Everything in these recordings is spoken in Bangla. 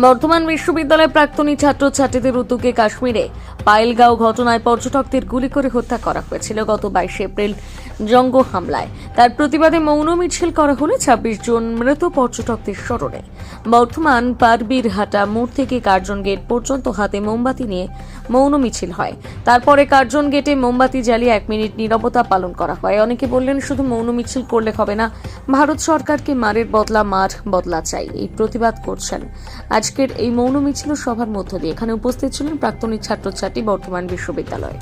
বর্ধমান বিশ্ববিদ্যালয়ের প্রাক্তনী ছাত্রছাত্রীদের উদ্যোগে কাশ্মীরে পাইলগাঁও ঘটনায় পর্যটকদের গুলি করে হত্যা করা হয়েছিল গত বাইশে এপ্রিল জঙ্গ হামলায়। তার প্রতিবাদে মৌন মিছিল করা হলো ছাব্বিশ জন মৃত পর্যটকদের স্মরণে। বর্ধমান পারবীরহাটা মোড় থেকে কার্জন গেট পর্যন্ত হাতে মোমবাতি নিয়ে মৌন মিছিল হয়। তারপরে কার্জন গেটে মোমবাতি জ্বালিয়ে এক মিনিট নীরবতা পালন করা হয়। অনেকে বললেন, শুধু মৌন মিছিল করলে হবে না, ভারত সরকারকে মারের বদলা মার বদলা চাই। এই প্রতিবাদ করছেন আজকের এই মৌন মিছিল সভার মধ্য দিয়ে এখানে উপস্থিত ছিলেন প্রাক্তনী ছাত্রছাত্রী বর্তমান বিশ্ববিদ্যালয়।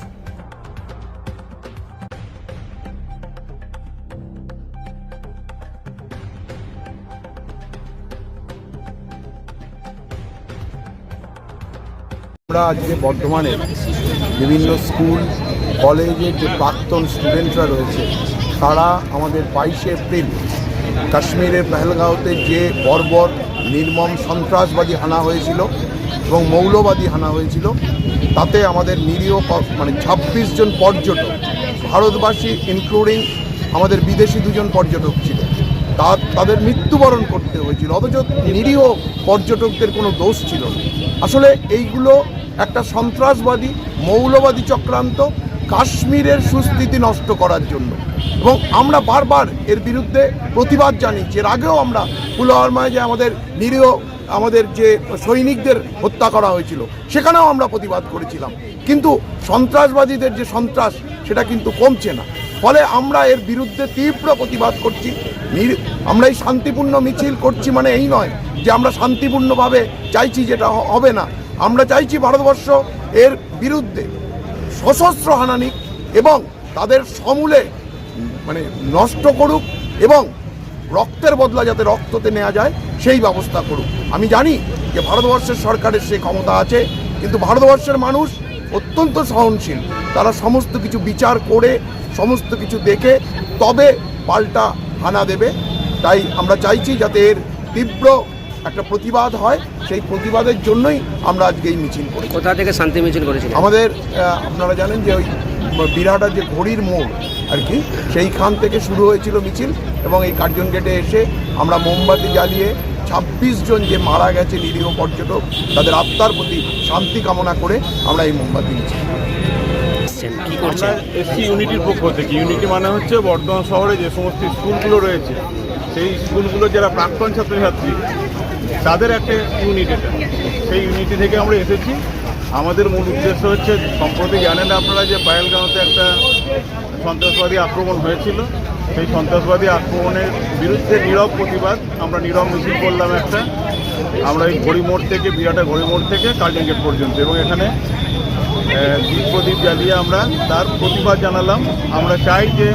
আমরা আজকে বর্ধমানে বিভিন্ন স্কুল কলেজের যে প্রাক্তন স্টুডেন্টরা রয়েছে, তারা আমাদের বাইশে এপ্রিল কাশ্মীরের পেহেলগাঁওতে যে বর্বর নির্মম সন্ত্রাসবাদী হানা হয়েছিল এবং মৌলবাদী হানা হয়েছিল। তাতে আমাদের নিরীহ মানে ছাব্বিশ জন পর্যটক, ভারতবাসী ইনক্লুডিং আমাদের বিদেশি দুজন পর্যটক ছিল। তা, তাদের মৃত্যুবরণ করতে হয়েছিল, অথচ নিরীহ পর্যটকদের কোনো দোষ ছিল আসলে এইগুলো একটা সন্ত্রাসবাদী, মৌলবাদী চক্রান্ত কাশ্মীরের সুস্থিতি নষ্ট করার জন্য। এবং আমরা বারবার এর বিরুদ্ধে প্রতিবাদ জানিয়েছি। এর আগেও আমরা পুলওয়ামায় যে আমাদের নিরীহ, আমাদের যে সৈনিকদের হত্যা করা হয়েছিল, সেখানেও আমরা প্রতিবাদ করেছিলাম। কিন্তু সন্ত্রাসবাদীদের যে সন্ত্রাস, সেটা কিন্তু কমছে না। ফলে আমরা এর বিরুদ্ধে তীব্র প্রতিবাদ করছি। আমরা এই শান্তিপূর্ণ মিছিল করছি মানে এই নয় যে আমরা শান্তিপূর্ণভাবে চাইছি যেটা হবে না। আমরা চাইছি ভারতবর্ষ এর বিরুদ্ধে সশস্ত্র হানানি এবং তাদের সমূলে মানে নষ্ট করুক এবং রক্তের বদলা যাতে রক্ততে নেওয়া যায় সেই ব্যবস্থা করুক। আমি জানি যে ভারতবর্ষের সরকারের সে ক্ষমতা আছে কিন্তু ভারতবর্ষের মানুষ অত্যন্ত সহনশীল। তারা সমস্ত কিছু বিচার করে সমস্ত কিছু দেখে তবে পাল্টা হানা দেবে। তাই আমরা চাইছি যাতে এর তীব্র একটা প্রতিবাদ হয়। সেই প্রতিবাদের জন্যই আমরা আজকে এই মিছিল করি কোথা থেকে শান্তি মিছিল করেছি আমাদের আপনারা জানেন যে ওই বিরাটার যে ঘড়ির মোড় আর কি। সেইখান থেকে শুরু হয়েছিল মিছিল এবং এই কার্জন গেটে এসে আমরা মোমবাতি জ্বালিয়ে ছাব্বিশ জন যে মারা গেছে নিরীহ পর্যটক তাদের আত্মার প্রতি শান্তি কামনা করে আমরা এই মোমবাতি মিছিল আমরা এসছি ইউনিটির পক্ষ থেকে। ইউনিটি মানে হচ্ছে বর্ধমান শহরে যে সমস্ত স্কুলগুলো রয়েছে সেই স্কুলগুলো যারা প্রাক্তন ছাত্রছাত্রী তাদের একটা ইউনিট এটা। সেই ইউনিটি থেকে আমরা এসেছি। আমাদের মূল উদ্দেশ্য হচ্ছে, সম্প্রতি জানেন আপনারা যে পায়েলগাঁওতে একটা সন্ত্রাসবাদী আক্রমণ হয়েছিল। সেই সন্ত্রাসবাদী আক্রমণের বিরুদ্ধে নীরব প্রতিবাদ, আমরা নীরব মিছিল করলাম একটা। আমরা এই ঘড়ি মোড় থেকে, বিরাটা ঘড়ি মোড় থেকে কার্জন গেট পর্যন্ত। এবং এখানে দীপ প্রদীপ জ্বালিয়ে আমরা তার প্রতিবাদ জানালাম। আমরা চাই যে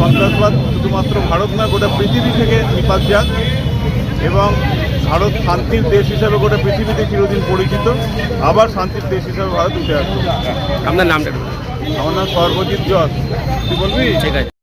সন্ত্রাসবাদ শুধুমাত্র ভারত না, গোটা পৃথিবী থেকে নিপাত যাক। এবং ভারত শান্তির দেশ হিসাবে গোটা পৃথিবীতে চিরদিন পরিচিত। আবার শান্তির দেশ হিসাবে ভারত উঠে আসবে। আপনার নামটা। আমার নাম সর্বজিৎ জস তুই বলবি? ঠিক আছে।